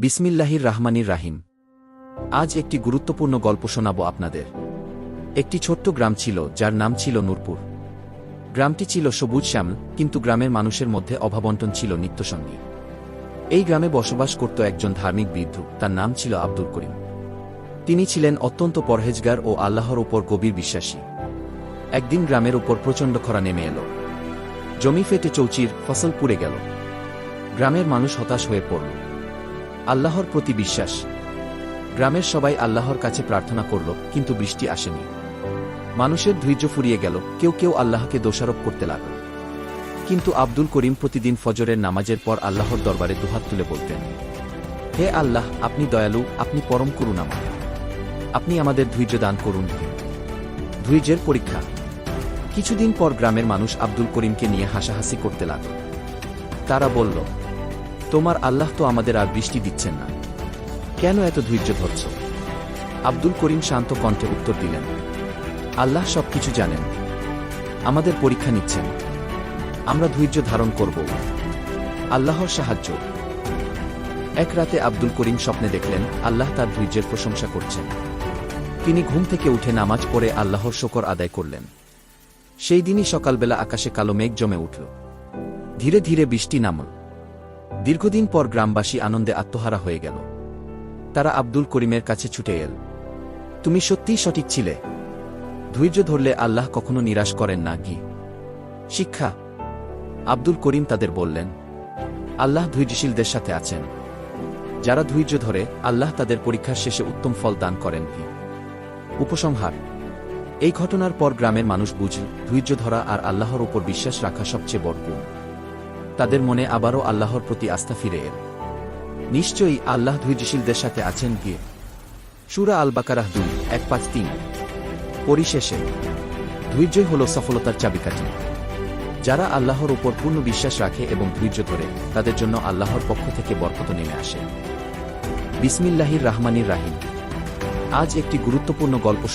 বিসমিল্লাহির রাহমানির রাহিম। আজ একটি গুরুত্বপূর্ণ গল্প শোনাব আপনাদের। একটি ছোট্ট গ্রাম ছিল, যার নাম ছিল নূরপুর। গ্রামটি ছিল সবুজ শ্যামল কিন্তু গ্রামের মানুষের মধ্যে অভাবন্টন ছিল নিত্যসঙ্গী। এই গ্রামে বসবাস করত একজন ধার্মিক বৃদ্ধ, তার নাম ছিল আব্দুল করিম। তিনি ছিলেন অত্যন্ত পরহেজগার ও আল্লাহর উপর গভীর বিশ্বাসী। একদিন গ্রামের উপর প্রচণ্ড খরা নেমে এলো। জমি ফেটে চৌচির ফসল পুড়ে গেল। গ্রামের মানুষ হতাশ হয়ে পড়ল। আল্লাহর প্রতি বিশ্বাস। গ্রামের সবাই আল্লাহর কাছে প্রার্থনা করল, কিন্তু বৃষ্টি আসেনি। মানুষের ধৈর্য ফুরিয়ে গেল, কেউ কেউ আল্লাহকে দোষারোপ করতে লাগল। কিন্তু আব্দুল করিম প্রতিদিন ফজরের নামাজের পর আল্লাহর দরবারে দুহাত তুলে বলতেন, হে আল্লাহ, আপনি দয়ালু, আপনি পরম করুণাময়। আপনি আমাদের ধৈর্য দান করুন। ধৈর্যের পরীক্ষা। কিছুদিন পর গ্রামের মানুষ আব্দুল করিমকে নিয়ে হাসাহাসি করতে লাগল। তারা বলল তোমার আল্লাহ তো আমাদের আর বৃষ্টি দিচ্ছেন না। কেন এত ধৈর্য ধরছ? আব্দুল করিম শান্ত কণ্ঠে উত্তর দিলেন, আল্লাহ সবকিছু জানেন। আমাদের পরীক্ষা নিচ্ছেন। আমরা ধৈর্য ধারণ করব। আল্লাহর সাহায্য। এক রাতে আব্দুল করিম স্বপ্নে দেখলেন, আল্লাহ তার ধৈর্যের প্রশংসা করছেন। তিনি ঘুম থেকে উঠে নামাজ পড়ে আল্লাহর শকর আদায় করলেন। সেই দিনই সকালবেলা আকাশে কালো মেঘ জমে উঠল। ধীরে ধীরে বৃষ্টি নামল। দীর্ঘদিন পর গ্রামবাসী আনন্দে আত্মহারা হয়ে গেল। তারা আব্দুল করিমের কাছে ছুটে এল। তুমি সত্যিই সঠিক ছিলে। ধৈর্য ধরলে আল্লাহ কখনো নিরাশ করেন না কি শিক্ষা। আব্দুল করিম তাদের বললেন। আল্লাহ ধৈর্যশীলদের সাথে আছেন। যারা ধৈর্য ধরে, আল্লাহ তাদের পরীক্ষার শেষে উত্তম ফল দান করেন কি উপসংহার। এই ঘটনার পর গ্রামের মানুষ বুঝল, ধৈর্য ধরা আর আল্লাহর উপর বিশ্বাস রাখা সবচেয়ে বড় গুণ। তাদের মনে আবারও আল্লাহর প্রতি আস্থা ফিরে এল। নিশ্চয়ই আল্লাহ ধৈর্যশীলদের সাথে আছেন গিয়ে সুরা আল বাকারাহ দুই, এক পাঁচ তিন। পরিশেষে, ধৈর্যই হল সফলতার চাবিকাঠি। যারা আল্লাহর উপর পূর্ণ বিশ্বাস রাখে এবং ধৈর্য ধরে, তাদের জন্য আল্লাহর পক্ষ থেকে বরকত নেমে আসে। বিসমিল্লাহির রাহমানির রাহিম। আজ একটি গুরুত্বপূর্ণ গল্প